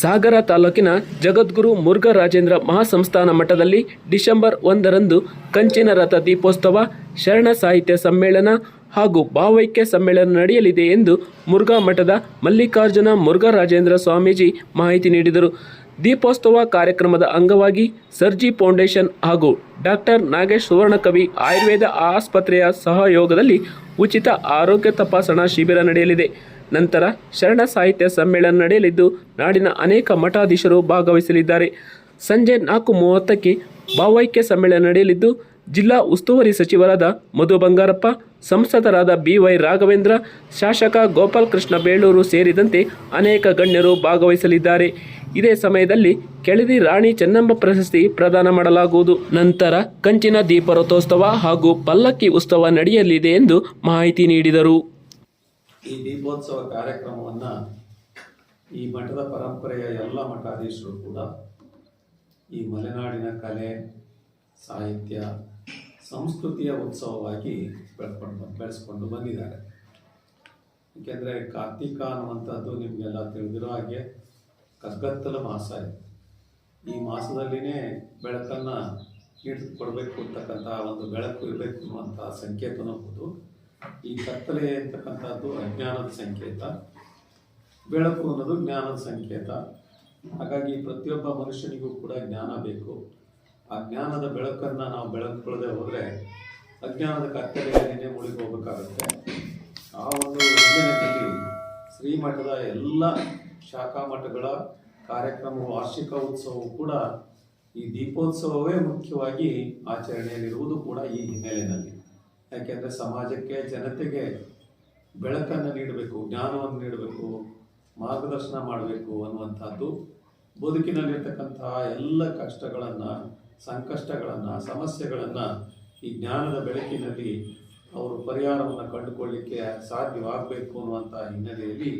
ಸಾಗರ ತಾಲೂಕಿನ ಜಗದ್ಗುರು ಮುರುಘರಾಜೇಂದ್ರ ಮಹಾಸಂಸ್ಥಾನ ಮಠದಲ್ಲಿ ಡಿಸೆಂಬರ್ ಒಂದರಂದು ಕಂಚಿನ ರಥ ದೀಪೋತ್ಸವ, ಶರಣ ಸಾಹಿತ್ಯ ಸಮ್ಮೇಳನ ಹಾಗೂ ಭಾವೈಕ್ಯ ಸಮ್ಮೇಳನ ನಡೆಯಲಿದೆ ಎಂದು ಮುರುಘಾ ಮಠದ ಮಲ್ಲಿಕಾರ್ಜುನ ಮುರುಘರಾಜೇಂದ್ರ ಸ್ವಾಮೀಜಿ ಮಾಹಿತಿ ನೀಡಿದರು. ದೀಪೋತ್ಸವ ಕಾರ್ಯಕ್ರಮದ ಅಂಗವಾಗಿ ಸರ್ಜಿ ಫೌಂಡೇಶನ್ ಹಾಗೂ ಡಾಕ್ಟರ್ ನಾಗೇಶ್ ಸುವರ್ಣಕವಿ ಆಯುರ್ವೇದ ಆಸ್ಪತ್ರೆಯ ಸಹಯೋಗದಲ್ಲಿ ಉಚಿತ ಆರೋಗ್ಯ ತಪಾಸಣಾ ಶಿಬಿರ ನಡೆಯಲಿದೆ. ನಂತರ ಶರಣ ಸಾಹಿತ್ಯ ಸಮ್ಮೇಳನ ನಡೆಯಲಿದ್ದು, ನಾಡಿನ ಅನೇಕ ಮಠಾಧೀಶರು ಭಾಗವಹಿಸಲಿದ್ದಾರೆ. ಸಂಜೆ ನಾಲ್ಕು ಮೂವತ್ತಕ್ಕೆ ಭಾವೈಕ್ಯ ಸಮ್ಮೇಳನ ನಡೆಯಲಿದ್ದು, ಜಿಲ್ಲಾ ಉಸ್ತುವಾರಿ ಸಚಿವರಾದ ಮಧು ಬಂಗಾರಪ್ಪ, ಸಂಸದರಾದ ಬಿವೈ ರಾಘವೇಂದ್ರ, ಶಾಸಕ ಗೋಪಾಲ್ ಕೃಷ್ಣ ಬೇಳೂರು ಸೇರಿದಂತೆ ಅನೇಕ ಗಣ್ಯರು ಭಾಗವಹಿಸಲಿದ್ದಾರೆ. ಇದೇ ಸಮಯದಲ್ಲಿ ಕೆಳದಿ ರಾಣಿ ಚೆನ್ನಮ್ಮ ಪ್ರಶಸ್ತಿ ಪ್ರದಾನ ಮಾಡಲಾಗುವುದು. ನಂತರ ಕಂಚಿನ ದೀಪರಥೋತ್ಸವ ಹಾಗೂ ಪಲ್ಲಕ್ಕಿ ಉತ್ಸವ ನಡೆಯಲಿದೆ ಎಂದು ಮಾಹಿತಿ ನೀಡಿದರು. ಈ ದೀಪೋತ್ಸವ ಕಾರ್ಯಕ್ರಮವನ್ನು ಈ ಮಠದ ಪರಂಪರೆಯ ಎಲ್ಲ ಮಠಾಧೀಶರು ಕೂಡ ಈ ಮಲೆನಾಡಿನ ಕಲೆ, ಸಾಹಿತ್ಯ, ಸಂಸ್ಕೃತಿಯ ಉತ್ಸವವಾಗಿ ಬೆಳ್ಕೊಂಡು ಬೆಳೆಸ್ಕೊಂಡು ಬಂದಿದ್ದಾರೆ. ಏಕೆಂದರೆ ಕಾರ್ತಿಕ ಅನ್ನುವಂಥದ್ದು ನಿಮಗೆಲ್ಲ ತಿಳಿದಿರೋ ಹಾಗೆ ಕಗ್ಗತ್ತಲ ಮಾಸ ಇದೆ. ಈ ಮಾಸದಲ್ಲಿನೇ ಬೆಳಕನ್ನು ಕೊಡಬೇಕು ಅಂತಕ್ಕಂಥ ಒಂದು ಬೆಳಕು ಇರಬೇಕು ಅನ್ನುವಂಥ ಸಂಕೇತನೂ ಹೌದು. ಈ ಕತ್ತಲೆ ಅಂತಕ್ಕಂಥದ್ದು ಅಜ್ಞಾನದ ಸಂಕೇತ, ಬೆಳಕು ಅನ್ನೋದು ಜ್ಞಾನದ ಸಂಕೇತ. ಹಾಗಾಗಿ ಪ್ರತಿಯೊಬ್ಬ ಮನುಷ್ಯನಿಗೂ ಕೂಡ ಜ್ಞಾನ ಬೇಕು. ಆ ಜ್ಞಾನದ ಬೆಳಕನ್ನು ನಾವು ಬೆಳಕೊಳ್ಳದೆ ಹೋದರೆ ಅಜ್ಞಾನದ ಕತ್ತಲೆಯಲ್ಲಿನೇ ಮುಳುಗಿ ಹೋಗಬೇಕಾಗುತ್ತೆ. ಆ ಒಂದು ಹಿನ್ನೆಲೆಯಲ್ಲಿ ಶ್ರೀಮಠದ ಎಲ್ಲ ಶಾಖಾ ಮಠಗಳ ಕಾರ್ಯಕ್ರಮ ವಾರ್ಷಿಕ ಉತ್ಸವವು ಕೂಡ ಈ ದೀಪೋತ್ಸವವೇ ಮುಖ್ಯವಾಗಿ ಆಚರಣೆಯಲ್ಲಿರುವುದು ಕೂಡ ಈ ಹಿನ್ನೆಲೆಯಲ್ಲಿ. ಯಾಕೆಂದರೆ ಸಮಾಜಕ್ಕೆ, ಜನತೆಗೆ ಬೆಳಕನ್ನು ನೀಡಬೇಕು, ಜ್ಞಾನವನ್ನು ನೀಡಬೇಕು, ಮಾರ್ಗದರ್ಶನ ಮಾಡಬೇಕು ಅನ್ನುವಂಥದ್ದು ಬದುಕಿನಲ್ಲಿರ್ತಕ್ಕಂತಹ ಎಲ್ಲ ಕಷ್ಟಗಳನ್ನು, ಸಂಕಷ್ಟಗಳನ್ನು, ಸಮಸ್ಯೆಗಳನ್ನು ಈ ಜ್ಞಾನದ ಬೆಳಕಿನಲ್ಲಿ ಅವರು ಪರಿಹಾರವನ್ನು ಕಂಡುಕೊಳ್ಳಿಕ್ಕೆ ಸಾಧ್ಯವಾಗಬೇಕು ಅನ್ನುವಂಥ ಹಿನ್ನೆಲೆಯಲ್ಲಿ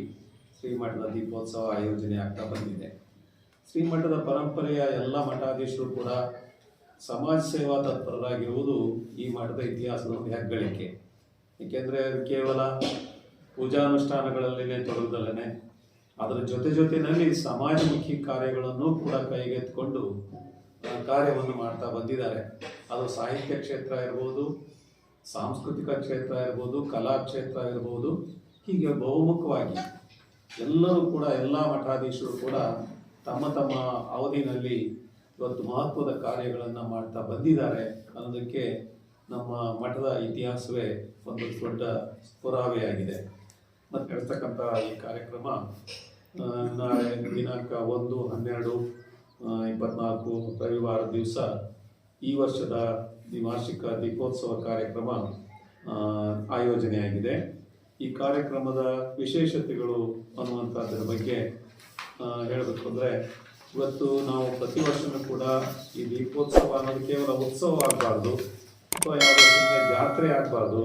ಶ್ರೀಮಠದ ದೀಪೋತ್ಸವ ಆಯೋಜನೆ ಆಗ್ತಾ ಬಂದಿದೆ. ಶ್ರೀಮಠದ ಪರಂಪರೆಯ ಎಲ್ಲ ಮಠಾಧೀಶರು ಕೂಡ ಸಮಾಜ ಸೇವಾ ತತ್ಪರರಾಗಿರುವುದು ಈ ಮಠದ ಇತಿಹಾಸದ ಒಂದು ಹೆಗ್ಗಳಿಕೆ. ಏಕೆಂದರೆ ಕೇವಲ ಪೂಜಾನುಷ್ಠಾನಗಳಲ್ಲಿನೇ ತೊಡಗುದಲ್ಲೇ ಅದರ ಜೊತೆ ಜೊತೆಯಲ್ಲಿ ಸಮಾಜಮುಖಿ ಕಾರ್ಯಗಳನ್ನು ಕೂಡ ಕೈಗೆತ್ತಿಕೊಂಡು ಕಾರ್ಯವನ್ನು ಮಾಡ್ತಾ ಬಂದಿದ್ದಾರೆ. ಅದು ಸಾಹಿತ್ಯ ಕ್ಷೇತ್ರ ಇರ್ಬೋದು, ಸಾಂಸ್ಕೃತಿಕ ಕ್ಷೇತ್ರ ಇರ್ಬೋದು, ಕಲಾ ಕ್ಷೇತ್ರ ಇರ್ಬೋದು, ಹೀಗೆ ಬಹುಮುಖವಾಗಿ ಎಲ್ಲರೂ ಕೂಡ, ಎಲ್ಲ ಮಠಾಧೀಶರು ಕೂಡ ತಮ್ಮ ತಮ್ಮ ಅವಧಿನಲ್ಲಿ ಇವತ್ತು ಮಹತ್ವದ ಕಾರ್ಯಗಳನ್ನು ಮಾಡ್ತಾ ಬಂದಿದ್ದಾರೆ ಅನ್ನೋದಕ್ಕೆ ನಮ್ಮ ಮಠದ ಇತಿಹಾಸವೇ ಒಂದು ದೊಡ್ಡ ಪುರಾವೆಯಾಗಿದೆ. ಮತ್ತು ಹೇಳ್ತಕ್ಕಂಥ ಈ ಕಾರ್ಯಕ್ರಮ ನಾಳೆ ದಿನಾಂಕ ಒಂದು, ಹನ್ನೆರಡು ಇಪ್ಪತ್ನಾಲ್ಕು, ರವಿವಾರ ದಿವಸ ಈ ವರ್ಷದ ವಾರ್ಷಿಕ ದೀಪೋತ್ಸವ ಕಾರ್ಯಕ್ರಮ ಆಯೋಜನೆಯಾಗಿದೆ. ಈ ಕಾರ್ಯಕ್ರಮದ ವಿಶೇಷತೆಗಳು ಅನ್ನುವಂಥದ್ರ ಬಗ್ಗೆ ಹೇಳಬೇಕು ಅಂದರೆ ಇವತ್ತು ನಾವು ಪ್ರತಿ ವರ್ಷವೂ ಕೂಡ ಈ ದೀಪೋತ್ಸವ ಅನ್ನೋದು ಕೇವಲ ಉತ್ಸವ ಆಗಬಾರ್ದು ಅಥವಾ ಯಾವುದೋ ಜಾತ್ರೆ ಆಗಬಾರ್ದು.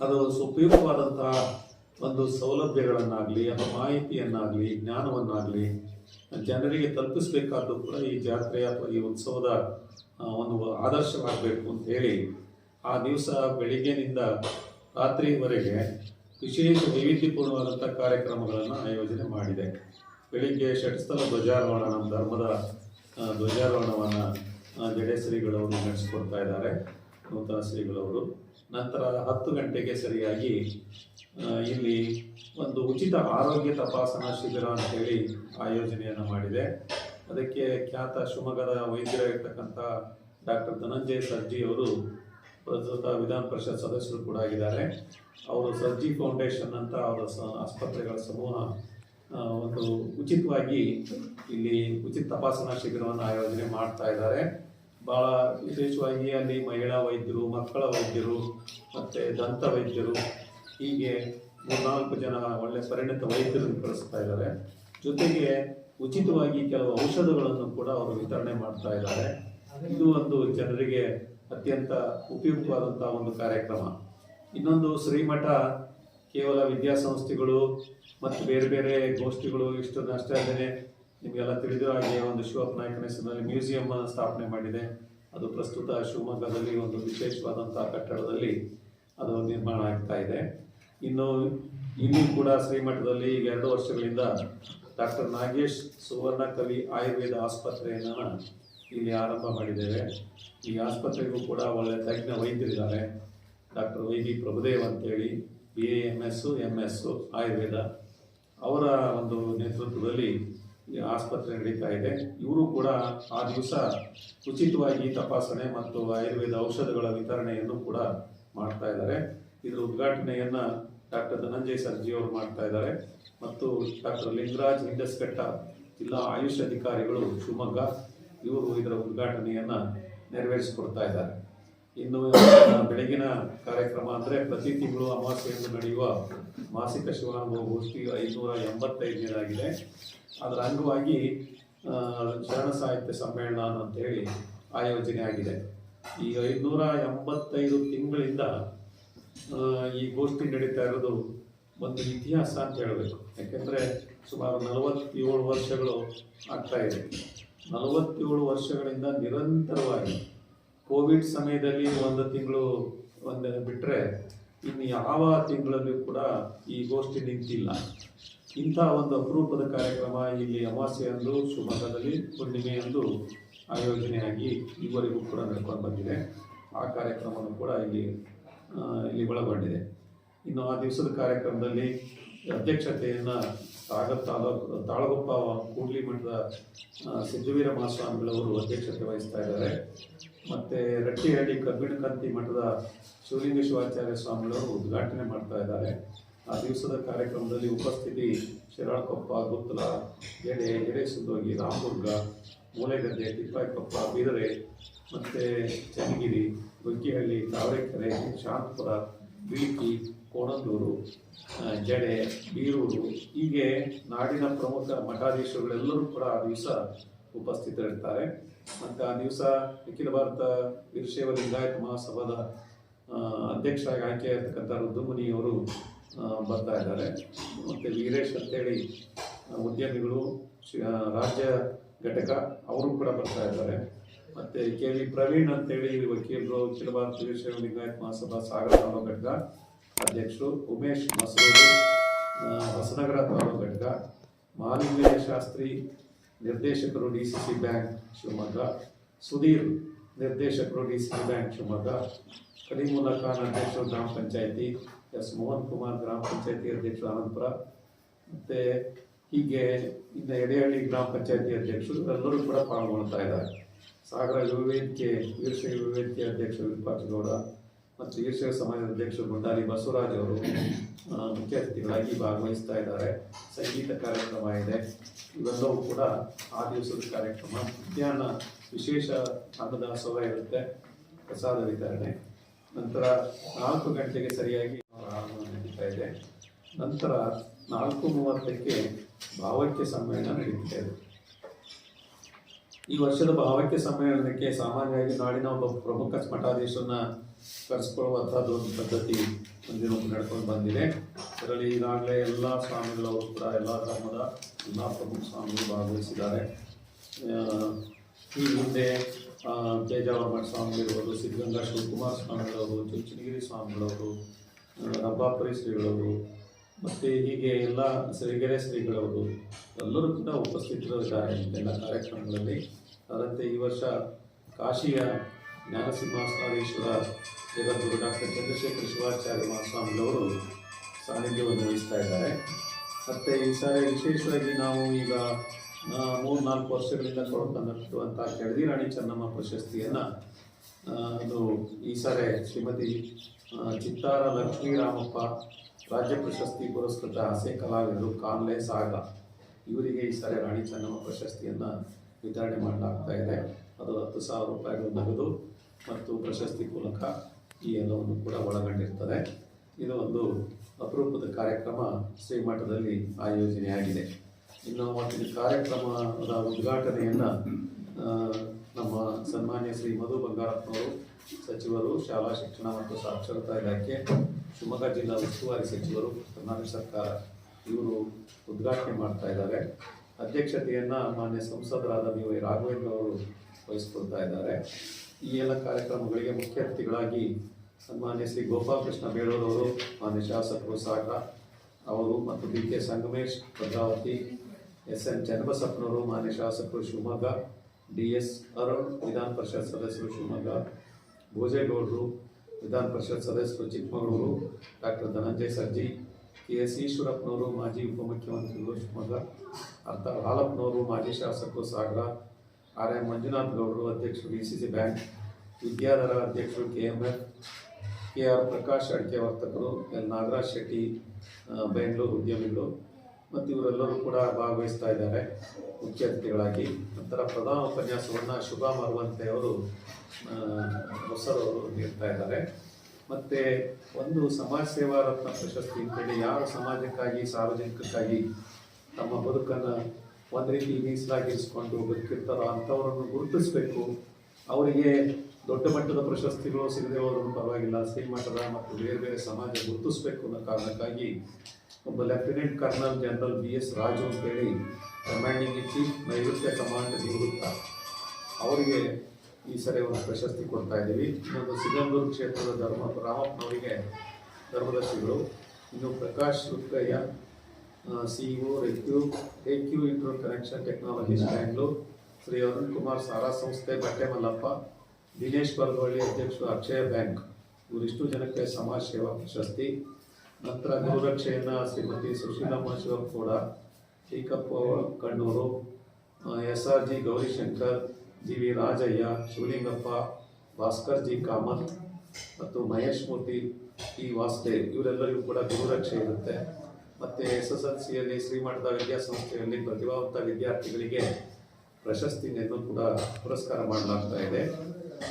ಅದು ಸುಪ್ರೀಮವಾದಂತಹ ಒಂದು ಸೌಲಭ್ಯಗಳನ್ನಾಗಲಿ ಅಥವಾ ಮಾಹಿತಿಯನ್ನಾಗಲಿ, ಜ್ಞಾನವನ್ನಾಗಲಿ ಜನರಿಗೆ ತಲುಪಿಸಬೇಕಾದ್ದು ಕೂಡ ಈ ಜಾತ್ರೆ ಅಥವಾ ಈ ಉತ್ಸವದ ಒಂದು ಆದರ್ಶವಾಗಬೇಕು ಅಂತ ಹೇಳಿ ಆ ದಿವಸ ಬೆಳಿಗ್ಗೆನಿಂದ ರಾತ್ರಿವರೆಗೆ ವಿಶೇಷ ವೈವಿಧ್ಯಪೂರ್ಣವಾದಂಥ ಕಾರ್ಯಕ್ರಮಗಳನ್ನು ಆಯೋಜನೆ ಮಾಡಿದೆ. ಬೆಳಿಗ್ಗೆ ಷಟ್ಸ್ಥಲ ಧ್ವಜಾರೋಹಣ, ನಮ್ಮ ಧರ್ಮದ ಧ್ವಜಾರೋಹಣವನ್ನು ಜಡೆ ಶ್ರೀಗಳವರು ನಡೆಸಿಕೊಡ್ತಾ ಇದ್ದಾರೆ. ನೂತನ ಶ್ರೀಗಳವರು. ನಂತರ ಹತ್ತು ಗಂಟೆಗೆ ಸರಿಯಾಗಿ ಇಲ್ಲಿ ಒಂದು ಉಚಿತ ಆರೋಗ್ಯ ತಪಾಸಣಾ ಶಿಬಿರ ಅಂತೇಳಿ ಆಯೋಜನೆಯನ್ನು ಮಾಡಿದೆ. ಅದಕ್ಕೆ ಖ್ಯಾತ ಶಿವಮೊಗ್ಗದ ವೈದ್ಯರಾಗಿರ್ತಕ್ಕಂಥ ಡಾಕ್ಟರ್ ಧನಂಜಯ ಸರ್ಜಿ ಅವರು ಪ್ರಸ್ತುತ ವಿಧಾನ ಪರಿಷತ್ ಸದಸ್ಯರು ಕೂಡ ಆಗಿದ್ದಾರೆ. ಅವರು ಸರ್ಜಿ ಫೌಂಡೇಶನ್ ಅಂತ ಅವರ ಆಸ್ಪತ್ರೆಗಳ ಸಮೂಹ ಒಂದು ಉಚಿತವಾಗಿ ಇಲ್ಲಿ ಉಚಿತ ತಪಾಸಣಾ ಶಿಬಿರವನ್ನು ಆಯೋಜನೆ ಮಾಡ್ತಾ ಇದ್ದಾರೆ. ಭಾಳ ವಿಶೇಷವಾಗಿ ಅಲ್ಲಿ ಮಹಿಳಾ ವೈದ್ಯರು, ಮಕ್ಕಳ ವೈದ್ಯರು, ಮತ್ತು ದಂತ ವೈದ್ಯರು, ಹೀಗೆ ಮೂರ್ನಾಲ್ಕು ಜನ ಒಳ್ಳೆ ಪರಿಣಿತ ವೈದ್ಯರನ್ನು ಕಳಿಸ್ತಾ ಇದ್ದಾರೆ. ಜೊತೆಗೆ ಉಚಿತವಾಗಿ ಕೆಲವು ಔಷಧಗಳನ್ನು ಕೂಡ ಅವರು ವಿತರಣೆ ಮಾಡ್ತಾ ಇದ್ದಾರೆ. ಇದು ಒಂದು ಜನರಿಗೆ ಅತ್ಯಂತ ಉಪಯುಕ್ತವಾದಂತಹ ಒಂದು ಕಾರ್ಯಕ್ರಮ. ಇನ್ನೊಂದು ಶ್ರೀಮಠ ಕೇವಲ ವಿದ್ಯಾಸಂಸ್ಥೆಗಳು ಮತ್ತು ಬೇರೆ ಬೇರೆ ಗೋಷ್ಠಿಗಳು ಇಷ್ಟನ್ನು ಅಷ್ಟೇ ಅಲ್ಲದೆ ನಿಮಗೆಲ್ಲ ತಿಳಿದಿರೋ ಹಾಗೆ ಒಂದು ಶಿವಪ್ಪ ನಾಯಕನ ಹೆಸರಿನಲ್ಲಿ ಮ್ಯೂಸಿಯಂ ಸ್ಥಾಪನೆ ಮಾಡಿದೆ. ಅದು ಪ್ರಸ್ತುತ ಶಿವಮೊಗ್ಗದಲ್ಲಿ ಒಂದು ವಿಶೇಷವಾದಂಥ ಕಟ್ಟಡದಲ್ಲಿ ಅದು ನಿರ್ಮಾಣ ಆಗ್ತಾ ಇದೆ. ಇನ್ನು ಇಲ್ಲಿ ಕೂಡ ಶ್ರೀಮಠದಲ್ಲಿ ಈಗ ಎರಡು ವರ್ಷಗಳಿಂದ ಡಾಕ್ಟರ್ ನಾಗೇಶ್ ಸುವರ್ಣ ಕವಿ ಆಯುರ್ವೇದ ಆಸ್ಪತ್ರೆಯನ್ನು ಇಲ್ಲಿ ಆರಂಭ ಮಾಡಿದ್ದೇವೆ. ಈ ಆಸ್ಪತ್ರೆಗೂ ಕೂಡ ಒಳ್ಳೆ ತಜ್ಞ ವೈದ್ಯರಿದ್ದಾರೆ. ಡಾಕ್ಟರ್ ವೈ ಬಿ ಪ್ರಭುದೇವ್ ಅಂತೇಳಿ B A M S M S Ayurveda ಅವರ ಒಂದು ನೇತೃತ್ವದಲ್ಲಿ ಆಸ್ಪತ್ರೆ ನಡೀತಾ ಇದೆ. ಇವರು ಕೂಡ ಆ ದಿವಸ ಉಚಿತವಾಗಿ ತಪಾಸಣೆ ಮತ್ತು ಆಯುರ್ವೇದ ಔಷಧಗಳ ವಿತರಣೆಯನ್ನು ಕೂಡ ಮಾಡ್ತಾ ಇದ್ದಾರೆ. ಇದರ ಉದ್ಘಾಟನೆಯನ್ನ ಡಾಕ್ಟರ್ ಧನಂಜಯ ಸರ್ಜಿ ಅವರು ಮಾಡ್ತಾ ಇದ್ದಾರೆ. ಮತ್ತು ಡಾಕ್ಟರ್ ಲಿಂಗರಾಜ್ ಹಿಂಡಸ್ಕಟ್ಟ ಜಿಲ್ಲಾ ಆಯುಷ್ ಅಧಿಕಾರಿಗಳು ಶಿವಮೊಗ್ಗ ಇವರು ಇದರ ಉದ್ಘಾಟನೆಯನ್ನ ನೆರವೇರಿಸಿಕೊಡ್ತಾ ಇದ್ದಾರೆ. ಇನ್ನು ಬೆಳಗಿನ ಕಾರ್ಯಕ್ರಮ ಅಂದರೆ ಪ್ರತಿ ತಿಂಗಳು ಅಮಾವಾಸ್ಯೆಯಲ್ಲಿ ನಡೆಯುವ ಮಾಸಿಕ ಶಿವಾನುಭವ ಗೋಷ್ಠಿ ಐನೂರ ಎಂಬತ್ತೈದನೇದಾಗಿದೆ ಅದರ ಅಂಗವಾಗಿ ಶರಣ ಸಾಹಿತ್ಯ ಸಮ್ಮೇಳನ ಅಂತ ಹೇಳಿ ಆಯೋಜನೆ ಆಗಿದೆ. ಈ ಐನೂರ ಎಂಬತ್ತೈದು ತಿಂಗಳಿಂದ ಈ ಗೋಷ್ಠಿ ನಡೀತಾ ಇರೋದು ಒಂದು ಇತಿಹಾಸ ಅಂತ ಹೇಳಬೇಕು. ಯಾಕೆಂದರೆ ಸುಮಾರು ನಲವತ್ತೇಳು ವರ್ಷಗಳು ಆಗ್ತಾ ಇದೆ. ನಲವತ್ತೇಳು ವರ್ಷಗಳಿಂದ ನಿರಂತರವಾಗಿ ಕೋವಿಡ್ ಸಮಯದಲ್ಲಿ ಒಂದು ತಿಂಗಳು ಒಂದು ಬಿಟ್ಟರೆ ಇನ್ನು ಯಾವ ತಿಂಗಳಲ್ಲೂ ಕೂಡ ಈ ಗೋಷ್ಠಿ ನಿಂತಿಲ್ಲ. ಇಂಥ ಒಂದು ಅಪರೂಪದ ಕಾರ್ಯಕ್ರಮ ಇಲ್ಲಿ ಅಮಾವಾಸ್ಯೆಯಂದು ಶಿವಮೊಗ್ಗದಲ್ಲಿ ಹುಣ್ಣಿಮೆಯಂದು ಆಯೋಜನೆಯಾಗಿ ಈವರೆಗೂ ಕೂಡ ನಡ್ಕೊಂಡು ಬಂದಿದೆ. ಆ ಕಾರ್ಯಕ್ರಮವನ್ನು ಕೂಡ ಇಲ್ಲಿ ಇಲ್ಲಿ ಒಳಗೊಂಡಿದೆ. ಇನ್ನು ಆ ದಿವಸದ ಕಾರ್ಯಕ್ರಮದಲ್ಲಿ ಅಧ್ಯಕ್ಷತೆಯನ್ನು ಸಾಗರ್ ತಾಲೂಕು ತಾಳಗುಪ್ಪ ಕೂಡ್ಲಿ ಮಠದ ಸಿದ್ದುವೀರ ಮಹಾಸ್ವಾಮಿಗಳವರು ಅಧ್ಯಕ್ಷತೆ ವಹಿಸ್ತಾ ಇದ್ದಾರೆ. ಮತ್ತು ರಟ್ಟಿಹಳ್ಳಿ ಕಬ್ಬಿಣ ಕಂತಿ ಮಠದ ಶಿವಲಿಂಗ ಶಿವಾಚಾರ್ಯ ಸ್ವಾಮಿಗಳು ಉದ್ಘಾಟನೆ ಮಾಡ್ತಾ ಇದ್ದಾರೆ. ಆ ದಿವಸದ ಕಾರ್ಯಕ್ರಮದಲ್ಲಿ ಉಪಸ್ಥಿತಿ ಶಿರಾಳಕೊಪ್ಪ, ಗುತ್ತಲ, ಎಡೆ ಎಡೆ ಸುದ್ದೋಗಿ, ರಾಮದುರ್ಗ, ಮೂಲೆಗದ್ದೆ, ತಿಪ್ಪಾಯಿಕೊಪ್ಪ ಬೀರರೆ ಮತ್ತು ಚನ್ನಗಿರಿ ಬುಗ್ಗಿಹಳ್ಳಿ ತಾವರೆಕೆರೆ, ಶಾಂತಪುರ, ಬೀಟಿ, ಕೋಣಂದೂರು ಜಡೆ, ಬೀರೂರು, ಹೀಗೆ ನಾಡಿನ ಪ್ರಮುಖ ಮಠಾಧೀಶರುಗಳೆಲ್ಲರೂ ಕೂಡ ಆ ದಿವಸ ಉಪಸ್ಥಿತರಿರ್ತಾರೆ. ಮತ್ತು ಆ ದಿವಸ ಅಖಿಲ ಭಾರತ ವೀರಶೈವ ಲಿಂಗಾಯತ ಮಹಾಸಭಾದ ಅಧ್ಯಕ್ಷರಾಗಿ ಆಯ್ಕೆಯಾಗಿರ್ತಕ್ಕಂಥ ರುದ್ರಮುನಿಯವರು ಬರ್ತಾ ಇದ್ದಾರೆ. ಮತ್ತು ವೀರೇಶ್ ಅಂತೇಳಿ ಉದ್ಯಮಿಗಳು ರಾಜ್ಯ ಘಟಕ, ಅವರು ಕೂಡ ಬರ್ತಾ ಇದ್ದಾರೆ. ಮತ್ತು ಕೆ ವಿ ಪ್ರವೀಣ್ ಅಂತೇಳಿ ವಕೀಲರು ಅಖಿಲ ಭಾರತ ವೀರಶೈವ ಲಿಂಗಾಯತ ಮಹಾಸಭಾ ಸಾಗರ ತಾಲೂಕು ಘಟಕ ಅಧ್ಯಕ್ಷರು, ಉಮೇಶ್ ಮಸರೂರು ಹೊಸನಗರ ತಾಲೂಕು ಘಟಕ ಮಾಲಿಂಗಯ್ಯ ಶಾಸ್ತ್ರಿ ನಿರ್ದೇಶಕರು D C C bank Shivamogga, Sudhir ನಿರ್ದೇಶಕರು D C C bank Shivamogga Kaleemulla Khan ಅಧ್ಯಕ್ಷರು ಗ್ರಾಮ ಪಂಚಾಯಿತಿ, ಎಸ್ ಮೋಹನ್ ಕುಮಾರ್ ಗ್ರಾಮ ಪಂಚಾಯಿತಿ ಅಧ್ಯಕ್ಷರು ಆನಂದಪುರ ಮತ್ತು ಹೀಗೆ ಇನ್ನು ಎಡೆಹಳ್ಳಿ ಗ್ರಾಮ ಪಂಚಾಯಿತಿ ಅಧ್ಯಕ್ಷರು ಎಲ್ಲರೂ ಕೂಡ ಪಾಲ್ಗೊಳ್ತಾ ಇದ್ದಾರೆ. ಸಾಗರ ಯುವ ವೇದಿಕೆ ವೀರಶೈವ ಯುವ ವೇದಿಕೆ ಅಧ್ಯಕ್ಷರು ವಿರೂಪಾಕ್ಷಗೌಡ ಮತ್ತು ವೀರಶೈವ ಸಮಾಜದ ಅಧ್ಯಕ್ಷರು ಬಂಡಾರಿ ಬಸವರಾಜ್ ಅವರು ಮುಖ್ಯ ಅತಿಥಿಗಳಾಗಿ ಭಾಗವಹಿಸ್ತಾ ಇದ್ದಾರೆ. ಸಂಗೀತ ಕಾರ್ಯಕ್ರಮ ಇದೆ. ಇವೆಲ್ಲವೂ ಕೂಡ ಆ ದಿವಸದ ಕಾರ್ಯಕ್ರಮ. ಮಧ್ಯಾಹ್ನ ವಿಶೇಷ ಅನ್ನದಾಸೋಹ ಇರುತ್ತೆ. ಪ್ರಸಾದ ವಿತರಣೆ. ನಂತರ ನಾಲ್ಕು ಗಂಟೆಗೆ ಸರಿಯಾಗಿ ನಡೀತಾ ಇದೆ. ನಂತರ ನಾಲ್ಕು ಮೂವತ್ತಕ್ಕೆ ಭಾವೈಕ್ಯ ಸಮ್ಮೇಳನ ನಡೀತಾ ಈ ವರ್ಷದ ಭಾವೈಕ್ಯ ಸಮ್ಮೇಳನಕ್ಕೆ ಸಾಮಾನ್ಯವಾಗಿ ನಾಡಿನ ಒಬ್ಬ ಪ್ರಮುಖ ಮಠಾಧೀಶರನ್ನ ಕರೆಸ್ಕೊಳ್ಳುವಂಥದ್ದು ಒಂದು ಪದ್ಧತಿ ಮುಂದಿನ ನಡ್ಕೊಂಡು ಬಂದಿದೆ. ಅದರಲ್ಲಿ ಈಗಾಗಲೇ ಎಲ್ಲ ಸ್ವಾಮಿಗಳವರು ಕೂಡ ಎಲ್ಲ ಧರ್ಮದ ಎಲ್ಲ ಪ್ರಮುಖ ಸ್ವಾಮಿಗಳು ಭಾಗವಹಿಸಿದ್ದಾರೆ. ಈ ಮುಂದೆ ಆ, ಪೇಜಾವರ ಮಠ ಸ್ವಾಮಿಗಳಿರ್ಬೋದು ಸಿದ್ಧಗಂಗಾ ಶಿವಕುಮಾರ ಸ್ವಾಮಿಗಳವರು ಚುಂಚನಗಿರಿ ಸ್ವಾಮಿಗಳವರು ರಬ್ಬಾಪುರಿ ಶ್ರೀಗಳವರು ಮತ್ತು ಹೀಗೆ ಎಲ್ಲ ಸಿರಿಗೆರೆ ಶ್ರೀಗಳವರು ಎಲ್ಲರೂ ಕೂಡ ಉಪಸ್ಥಿತರಿದ್ದಾರೆ. ಎಲ್ಲ ಕಾರ್ಯಕ್ರಮಗಳಲ್ಲಿ. ಅದರಂತೆ ಈ ವರ್ಷ ಕಾಶಿಯ ಜ್ಞಾನಸಿಂಹಾಸನಾಧೀಶ್ವರ ಜಗದ್ಗುರು ಡಾಕ್ಟರ್ ಚಂದ್ರಶೇಖರ ಶಿವಾಚಾರ್ಯ ಮಹಾಸ್ವಾಮಿಗಳವರು ಸಾನ್ನಿಧ್ಯವನ್ನು ವಹಿಸ್ತಾ ಇದ್ದಾರೆ. ಮತ್ತು ಈ ಸಾರಿ ವಿಶೇಷವಾಗಿ ನಾವು ಈಗ ಮೂರು ನಾಲ್ಕು ವರ್ಷಗಳಿಂದ ಕೊಡ್ತಂದಿರುವಂಥ ಕೆಳದಿ ರಾಣಿ ಚೆನ್ನಮ್ಮ ಪ್ರಶಸ್ತಿಯನ್ನು ಅದು ಈ ಸಾರಿ ಶ್ರೀಮತಿ ಚಿತ್ತಾರ ಲಕ್ಷ್ಮೀರಾಮಪ್ಪ ರಾಜ್ಯ ಪ್ರಶಸ್ತಿ ಪುರಸ್ಕೃತ ಹಾಸ್ಯ ಕಲಾವಿದರು ಕಾನ್ಲೆ ಸಾಗ ಇವರಿಗೆ ಈ ಸಾರಿ ರಾಣಿ ಚೆನ್ನಮ್ಮ ಪ್ರಶಸ್ತಿಯನ್ನು ವಿತರಣೆ ಮಾಡಲಾಗ್ತಾ ಇದೆ. ಅದು ಹತ್ತು ಸಾವಿರ ರೂಪಾಯಿಗಳು ನಗದು. ಮತ್ತು ಪ್ರಶಸ್ತಿ ಮೂಲಕ ಈ ಎಲ್ಲವನ್ನು ಕೂಡ ಒಳಗೊಂಡಿರ್ತದೆ. ಇದು ಒಂದು ಅಪರೂಪದ ಕಾರ್ಯಕ್ರಮ ಶ್ರೀಮಠದಲ್ಲಿ ಆಯೋಜನೆಯಾಗಿದೆ. ಇನ್ನು ಮತ್ತು ಕಾರ್ಯಕ್ರಮದ ಉದ್ಘಾಟನೆಯನ್ನು ನಮ್ಮ ಸನ್ಮಾನ್ಯ ಶ್ರೀ ಮಧು ಬಂಗಾರಪ್ಪನವರು, ಸಚಿವರು, ಶಾಲಾ ಶಿಕ್ಷಣ ಮತ್ತು ಸಾಕ್ಷರತಾ ಇಲಾಖೆ, ಶಿವಮೊಗ್ಗ ಜಿಲ್ಲಾ ಉಸ್ತುವಾರಿ ಸಚಿವರು, ಕರ್ನಾಟಕ ಸರ್ಕಾರ ಇವರು ಉದ್ಘಾಟನೆ ಮಾಡ್ತಾ ಇದ್ದಾರೆ. ಅಧ್ಯಕ್ಷತೆಯನ್ನು ಮಾನ್ಯ ಸಂಸದರಾದ ಬಿ ವೈ ರಾಘವೇಂದ್ರ ಅವರು ವಹಿಸ್ಕೊಳ್ತಾ ಇದ್ದಾರೆ. ಈ ಎಲ್ಲ ಕಾರ್ಯಕ್ರಮಗಳಿಗೆ ಮುಖ್ಯ ಅತಿಥಿಗಳಾಗಿ ಸನ್ಮಾನ್ಯ ಶ್ರೀ ಗೋಪಾಲಕೃಷ್ಣ ಬೇಳೂರವರು ಮಾನ್ಯ ಶಾಸಕರು ಸಾಗರ ಅವರು ಮತ್ತು B K Sangamesh Bhadravati S N ಚನ್ನಬಸಪ್ಪನವರು, ಮಾನ್ಯ ಶಾಸಕರು ಶಿವಮೊಗ್ಗ, ಡಿ ಎಸ್ ಅರುಣ್, ವಿಧಾನ ಪರಿಷತ್ ಸದಸ್ಯರು ಶಿವಮೊಗ್ಗ ಭೋಜೇಗೌಡರು ವಿಧಾನ ಪರಿಷತ್ ಸದಸ್ಯರು Chikkamagaluru, doctor Dhananjaya Sarji, K S ಈಶ್ವರಪ್ಪನವರು, ಮಾಜಿ ಉಪಮುಖ್ಯಮಂತ್ರಿಗಳು ಶಿವಮೊಗ್ಗ ಅರ್ಥ ಹಾಲಪ್ಪನವರು, ಮಾಜಿ ಶಾಸಕರು ಸಾಗರ ಆರ್ ಎಂ ಮಂಜುನಾಥ್ ಗೌಡರು ಅಧ್ಯಕ್ಷರು, D C C bank, Vidyadhara ಅಧ್ಯಕ್ಷರು, K M F, K R Prakash ಅಡಿಕೆ ವರ್ತಕರು ಎಲ್ ನಾಗರಾಜ್ ಶೆಟ್ಟಿ ಬೆಂಗಳೂರು ಉದ್ಯಮಿಗಳು ಮತ್ತು ಇವರೆಲ್ಲರೂ ಕೂಡ ಭಾಗವಹಿಸ್ತಾ ಇದ್ದಾರೆ ಮುಖ್ಯ ಅತಿಥಿಗಳಾಗಿ. ನಂತರ ಪ್ರಧಾನ ಉಪನ್ಯಾಸವನ್ನು ಶುಭಾ ಮರುವಂತೆ ಅವರು ಹೊಸರವರು ನೀಡ್ತಾ ಇದ್ದಾರೆ. ಮತ್ತು ಒಂದು ಸಮಾಜ ಸೇವಾ ರತ್ನ ಪ್ರಶಸ್ತಿ ಅಂತೇಳಿ ಯಾರು ಸಮಾಜಕ್ಕಾಗಿ, ಸಾರ್ವಜನಿಕಕ್ಕಾಗಿ ತಮ್ಮ ಬದುಕನ್ನು ಒಂದು ರೀತಿ ಮೀಸಲಾಗಿರಿಸಿಕೊಂಡು ಬದುಕಿರ್ತಾರೋ ಅಂಥವ್ರನ್ನು ಗುರುತಿಸಬೇಕು. ಅವರಿಗೆ ದೊಡ್ಡ ಮಟ್ಟದ ಪ್ರಶಸ್ತಿಗಳು ಸಿಗದೆ ಹೋದ್ರು ಪರವಾಗಿಲ್ಲ. ಶ್ರೀಮಠದ ಮತ್ತು ಬೇರೆ ಬೇರೆ ಸಮಾಜ ಗುರುತಿಸಬೇಕು ಅನ್ನೋ ಕಾರಣಕ್ಕಾಗಿ ಒಬ್ಬ lieutenant colonel general B S Raju ಅಂತೇಳಿ ಕಮಾಂಡಿಂಗ್ ಚೀಫ್ ನೈಋತ್ಯ ಕಮಾಂಡ್ ನಿವೃತ್ತ. ಅವರಿಗೆ ಈ ಸರಿ ಒಂದು ಪ್ರಶಸ್ತಿ ಕೊಡ್ತಾ ಇದ್ದೀವಿ. ಇನ್ನೊಂದು ಸಿಗಂದೂರು ಕ್ಷೇತ್ರದ ಧರ್ಮ ರಾಮಪ್ಪನವರಿಗೆ ಧರ್ಮದರ್ಶಿಗಳು. ಇನ್ನು Prakash Rukkayya CEO ರೆಕ್ಯೂ ರೆಕ್ಯೂ Intro Connection Technologies Bangalore Shri Arun Kumar Sara ಸಂಸ್ಥೆ ಬಟ್ಟೆ ಮಲ್ಲಪ್ಪ ದಿನೇಶ್ ಬರ್ಗವಳ್ಳಿ ಅಧ್ಯಕ್ಷರು ಅಕ್ಷಯ ಬ್ಯಾಂಕ್ ಇವರಿಷ್ಟು ಜನಕ್ಕೆ ಸಮಾಜ ಸೇವಾ ಪ್ರಶಸ್ತಿ ನಂತರ ಗುರುರಕ್ಷೆಯನ್ನು Shrimati Sushilamma Shivappagowda Teekappa Kannur S R G Gaurishankar G V Rajaiah Shivalingappa Bhaskar G Kamath ಮತ್ತು ಮಹೇಶ್ ಮೂರ್ತಿ ಟಿ ವಾಸುದೇವ್ ಇವರೆಲ್ಲರಿಗೂ ಕೂಡ ಗುರುರಕ್ಷೆ ಇರುತ್ತೆ ಮತ್ತು ಎಸ್ ಎಸ್ ಎಲ್ ಸಿಯಲ್ಲಿ ಶ್ರೀಮಠದ ವಿದ್ಯಾಸಂಸ್ಥೆಯಲ್ಲಿ ಪ್ರತಿಭಾವಂತ ವಿದ್ಯಾರ್ಥಿಗಳಿಗೆ ಪ್ರಶಸ್ತಿಯನ್ನು ಕೂಡ ಪುರಸ್ಕಾರ ಮಾಡಲಾಗ್ತಾ ಇದೆ.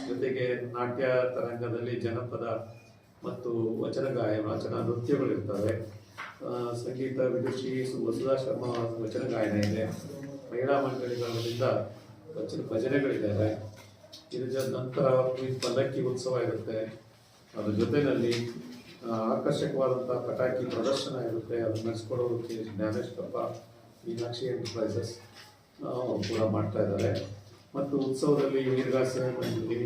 ಜೊತೆಗೆ ನಾಟ್ಯ ತರಂಗದಲ್ಲಿ ಜನಪದ ಮತ್ತು ವಚನ ಗಾಯನ, ವಚನ ನೃತ್ಯಗಳಿರ್ತವೆ ಸಂಗೀತ, ವಿದುಷಿ ವಸುಧಾ ಶರ್ಮ ವಚನ ಗಾಯನ ಇದೆ. ಮಹಿಳಾ ಮಂಡಳಿಗಳಿಂದ ವಚನ ಭಜನೆಗಳಿದ್ದಾವೆ. ಇದರ ನಂತರ ಪಲ್ಲಕ್ಕಿ ಉತ್ಸವ ಇರುತ್ತೆ. ಅದರ ಜೊತೆಯಲ್ಲಿ ಆಕರ್ಷಕವಾದಂಥ ಪಟಾಕಿ ಪ್ರದರ್ಶನ ಇರುತ್ತೆ, ಅದನ್ನು ನಡೆಸ್ಕೊಡೋದಕ್ಕೆ ಜ್ಞಾನೇಶ್ವರಪ್ಪ ಮೀನಾಕ್ಷಿ ಎಂಟರ್ಪ್ರೈಸಸ್ ಕೂಡ ಮಾಡ್ತಾ ಇದ್ದಾರೆ. ಮತ್ತು ಉತ್ಸವದಲ್ಲಿ ವೀರಗಾಸೆ ಮಂಡಳಿ,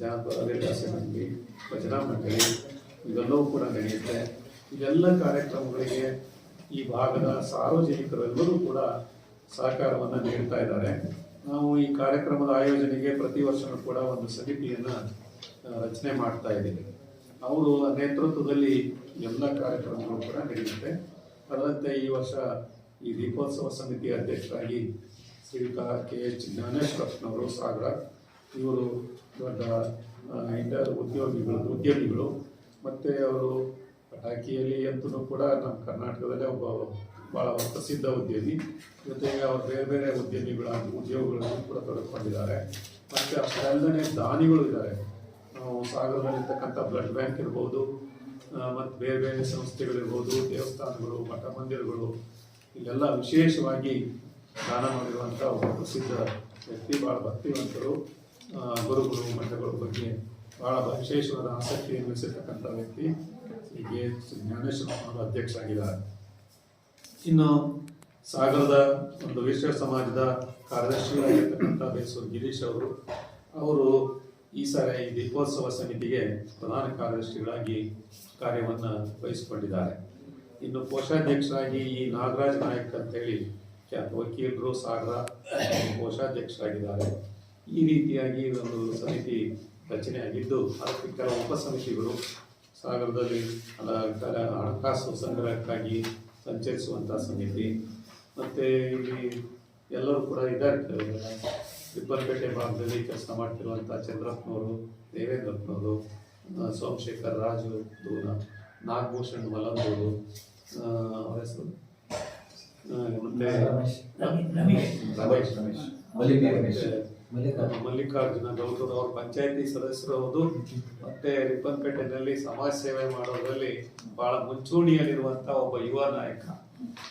ಜಾನಪದ ವೀರಗಾಸೆ ಮಂಡಳಿ, ಭಜನಾ ಮಂಡಳಿ, ಇವೆಲ್ಲವೂ ಕೂಡ ನಡೆಯುತ್ತೆ. ಇದೆಲ್ಲ ಕಾರ್ಯಕ್ರಮಗಳಿಗೆ ಈ ಭಾಗದ ಸಾರ್ವಜನಿಕರೆಲ್ಲರೂ ಕೂಡ ಸಹಕಾರವನ್ನು ನೀಡ್ತಾ ಇದ್ದಾರೆ. ನಾವು ಈ ಕಾರ್ಯಕ್ರಮದ ಆಯೋಜನೆಗೆ ಪ್ರತಿ ವರ್ಷವೂ ಕೂಡ ಒಂದು ಸಮಿತಿಯನ್ನು ರಚನೆ ಮಾಡ್ತಾ ಇದ್ದೀವಿ. ಅವರು ನೇತೃತ್ವದಲ್ಲಿ ಎಲ್ಲ ಕಾರ್ಯಕ್ರಮಗಳು ಕೂಡ ನಡೆಯುತ್ತೆ. ಅದರಂತೆ ಈ ವರ್ಷ ಈ ದೀಪೋತ್ಸವ ಸಮಿತಿ ಅಧ್ಯಕ್ಷರಾಗಿ ಶ್ರೀಯುತ ಕೆ ಎಚ್, ಜ್ಞಾನೇಶ್ವರಪ್ಪನವರು, ಸಾಗರ, ಇವರು ದೊಡ್ಡ ಇಂಟರ್ ಉದ್ಯೋಗಿಗಳು, ಉದ್ಯಮಿಗಳು. ಮತ್ತು ಅವರು ಪಟಾಕಿಯಲ್ಲಿ ಅಂತೂ ಕೂಡ ನಮ್ಮ ಕರ್ನಾಟಕದಲ್ಲೇ ಒಬ್ಬ ಭಾಳ ಪ್ರಸಿದ್ಧ ಉದ್ಯಮಿ. ಜೊತೆಗೆ ಅವರು ಬೇರೆ ಬೇರೆ ಉದ್ಯಮಿಗಳ ಉದ್ಯೋಗಗಳನ್ನು ಕೂಡ ತೊಡಗಿಕೊಂಡಿದ್ದಾರೆ. ಮತ್ತು ಅಷ್ಟಲ್ಲದೆ ದಾನಿಗಳು ಇದ್ದಾರೆ. ಸಾಗರದಲ್ಲಿರ್ತಕ್ಕಂಥ ಬ್ಲಡ್ ಬ್ಯಾಂಕ್ ಇರ್ಬೋದು ಮತ್ತು ಬೇರೆ ಬೇರೆ ಸಂಸ್ಥೆಗಳಿರ್ಬೋದು, ದೇವಸ್ಥಾನಗಳು ಮಠ ಮಂದಿರಗಳು ಇಲ್ಲೆಲ್ಲ ವಿಶೇಷವಾಗಿ ದಾನ ಮಾಡಿರುವಂಥ ಒಬ್ಬ ಪ್ರಸಿದ್ಧ ವ್ಯಕ್ತಿ ಭಾಳ ಭಕ್ತಿವಂತರು ಗುರುಗಳು ಮಠಗಳ ಬಗ್ಗೆ ಭಾಳ ವಿಶೇಷವಾದ ಆಸಕ್ತಿಯನ್ನು ವಹಿಸಿರ್ತಕ್ಕಂಥ ವ್ಯಕ್ತಿ. ಹೀಗೆ ಜ್ಞಾನೇಶ್ವರ ಅವರು ಅಧ್ಯಕ್ಷರಾಗಿದ್ದಾರೆ. ಇನ್ನು ಸಾಗರದ ಒಂದು ವಿಶ್ವ ಸಮಾಜದ ಕಾರ್ಯದರ್ಶಿಯಾಗಿರ್ತಕ್ಕಂಥ ಬೇಸೂರು ಗಿರೀಶ್ ಅವರು ಅವರು ಈ ಸಾರಿ ಈ ದೀಪೋತ್ಸವ ಸಮಿತಿಗೆ ಪ್ರಧಾನ ಕಾರ್ಯದರ್ಶಿಗಳಾಗಿ ಕಾರ್ಯವನ್ನು ವಹಿಸಿಕೊಂಡಿದ್ದಾರೆ. ಇನ್ನು ಕೋಶಾಧ್ಯಕ್ಷರಾಗಿ ಈ ನಾಗರಾಜ್ ನಾಯಕ್ ಅಂತೇಳಿ ಖ್ಯಾತ ವಕೀಲರು ಸಾಗರ ಕೋಶಾಧ್ಯಕ್ಷರಾಗಿದ್ದಾರೆ. ಈ ರೀತಿಯಾಗಿ ಒಂದು ಸಮಿತಿ ರಚನೆಯಾಗಿದ್ದು, ಅದಕ್ಕೆ ಕೆಲವು ಉಪಸಮಿತಿಗಳು ಸಾಗರದಲ್ಲಿ ಹಣಕಾಸು ಸಂಗ್ರಹಕ್ಕಾಗಿ ಸಂಚರಿಸುವಂಥ ಸಮಿತಿ. ಮತ್ತು ಇಲ್ಲಿ ಎಲ್ಲರೂ ಕೂಡ ಇದ್ದಾರೆ. ರಿಪ್ಪನ್ಪೇಟೆ ಭಾಗದಲ್ಲಿ ಕೆಲಸ ಮಾಡ್ತಿರುವಂಥ ಚಂದ್ರಪ್ಪನವರು ದೇವೇಂದ್ರಪ್ಪನವರು ಸೋಮಶೇಖರ್ ರಾಜು ದೂರ ನಾಗಭೂಷಣ್ ಮಲಂದೂರು ಅವರ ಹೆಸರು? ಆ, ಮತ್ತೆ ರಮೇಶ್. ರಮೇಶ್. ರಮೇಶ್. ಮಲ್ಲಿಕಾರ್ಜುನ. ಗೌತಮ್ ಅವ್ರ ಪಂಚಾಯತಿ ಸದಸ್ಯರು ಹೌದು. ಮತ್ತೆ ರಿಪ್ಪನ್ಪೇಟೆನಲ್ಲಿ ಸಮಾಜ ಸೇವೆ ಮಾಡೋದ್ರಲ್ಲಿ ಬಹಳ ಮುಂಚೂಣಿಯಲ್ಲಿರುವಂತ ಒಬ್ಬ ಯುವ ನಾಯಕ.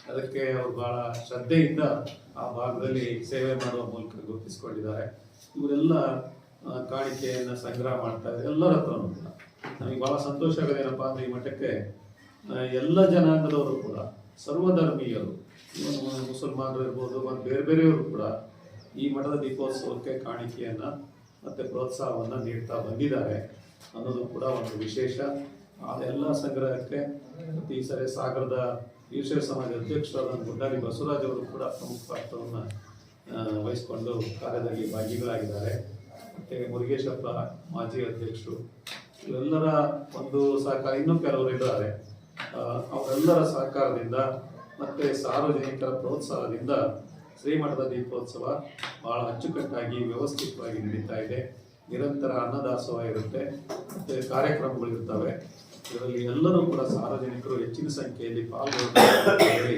ಅದಕ್ಕೆ ಅವರು ಬಹಳ ಶ್ರದ್ಧೆಯಿಂದ ಆ ಭಾಗದಲ್ಲಿ ಸೇವೆ ಮಾಡುವ ಮೂಲಕ ಗುರುತಿಸಿಕೊಂಡಿದ್ದಾರೆ. ಇವರೆಲ್ಲ ಕಾಣಿಕೆಯನ್ನು ಸಂಗ್ರಹ ಮಾಡ್ತಾ ಇದ್ದಾರೆ. ಎಲ್ಲರ ಹತ್ರನೂ ಕೂಡ. ನಮಗೆ ಬಹಳ ಸಂತೋಷ ಆಗೋದೇನಪ್ಪ ಅಂದ್ರೆ ಈ ಮಠಕ್ಕೆ ಎಲ್ಲ ಜನಾಂಗದವರು ಕೂಡ ಸರ್ವಧರ್ಮೀಯರು ಮುಸಲ್ಮಾನರು ಇರ್ಬೋದು, ಮತ್ತು ಬೇರೆ ಬೇರೆಯವರು ಕೂಡ ಈ ಮಠದ ದೀಪೋತ್ಸವಕ್ಕೆ ಕಾಣಿಕೆಯನ್ನು ಮತ್ತೆ ಪ್ರೋತ್ಸಾಹವನ್ನ ನೀಡ್ತಾ ಬಂದಿದ್ದಾರೆ ಅನ್ನೋದು ಕೂಡ ಒಂದು ವಿಶೇಷ. ಆ ಎಲ್ಲ ಸಂಗ್ರಹಕ್ಕೆ ಈ ಸರಿ ಸಾಗರದ ವೀರಶೈವ ಸಮಾಜ ಅಧ್ಯಕ್ಷರಾದ ಗುಂಡಾಲಿ ಬಸವರಾಜ್ ಅವರು ಕೂಡ ಪ್ರಮುಖ ಪಾತ್ರವನ್ನು ವಹಿಸಿಕೊಂಡು ಕಾರ್ಯದಲ್ಲಿ ಭಾಗಿಗಳಾಗಿದ್ದಾರೆ. ಮತ್ತು ಮುರುಗೇಶಪ್ಪ ಮಾಜಿ ಅಧ್ಯಕ್ಷರು, ಇವೆಲ್ಲರ ಒಂದು ಸಹಕಾರ ಇನ್ನೂ ಕೆಲವರು ಇದ್ದಾರೆ. ಅವರೆಲ್ಲರ ಸಹಕಾರದಿಂದ ಮತ್ತು ಸಾರ್ವಜನಿಕರ ಪ್ರೋತ್ಸಾಹದಿಂದ ಶ್ರೀಮಠದ ದೀಪೋತ್ಸವ ಬಹಳ ಅಚ್ಚುಕಟ್ಟಾಗಿ ವ್ಯವಸ್ಥಿತವಾಗಿ ನಡೀತಾ ಇದೆ. ನಿರಂತರ ಅನ್ನದಾಸೋಹ ಇರುತ್ತೆ. ಮತ್ತು ಕಾರ್ಯಕ್ರಮಗಳಿರ್ತವೆ ಇದರಲ್ಲಿ ಎಲ್ಲರೂ ಕೂಡ ಸಾರ್ವಜನಿಕರು ಹೆಚ್ಚಿನ ಸಂಖ್ಯೆಯಲ್ಲಿ ಪಾಲ್ಗೊಳ್ಳುತ್ತಾರೆ.